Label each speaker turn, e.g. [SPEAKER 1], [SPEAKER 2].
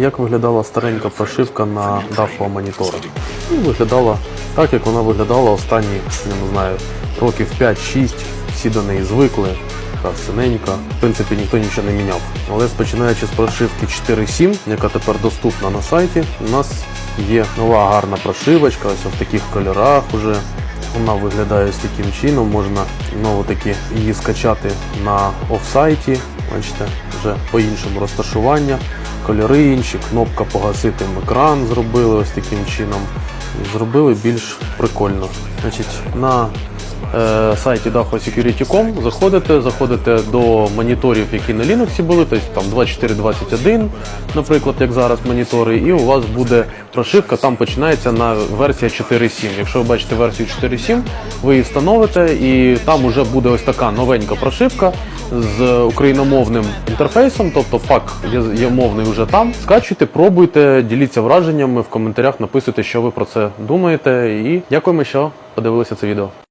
[SPEAKER 1] Як виглядала старенька прошивка на даху монітора? Ну, виглядала так, як вона виглядала останні, я не знаю, років 5-6. Всі до неї звикли. Така синенька. В принципі, ніхто нічого не міняв. Але починаючи з прошивки 4.7, яка тепер доступна на сайті, у нас є нова гарна прошивочка, ось в таких кольорах уже. Вона виглядає ось таким чином, можна знову таки її скачати на офсайті. Бачите, вже по-іншому розташування, кольори інші, кнопка погасити екран зробили ось таким чином. Зробили більш прикольно. Значить, на е, сайті Daho Security.com заходите, заходите до моніторів, які на Linux були, тобто там 2421, наприклад, як зараз монітори, і у вас буде прошивка, там починається на версія 4.7. Якщо ви бачите версію 4.7, ви її встановите, і там вже буде ось така новенька прошивка з україномовним інтерфейсом, тобто фак є, є мовний вже там. Скачуйте, пробуйте, діліться враженнями в коментарях, написуйте, що ви про це думаєте. І дякуємо, що подивилися це відео.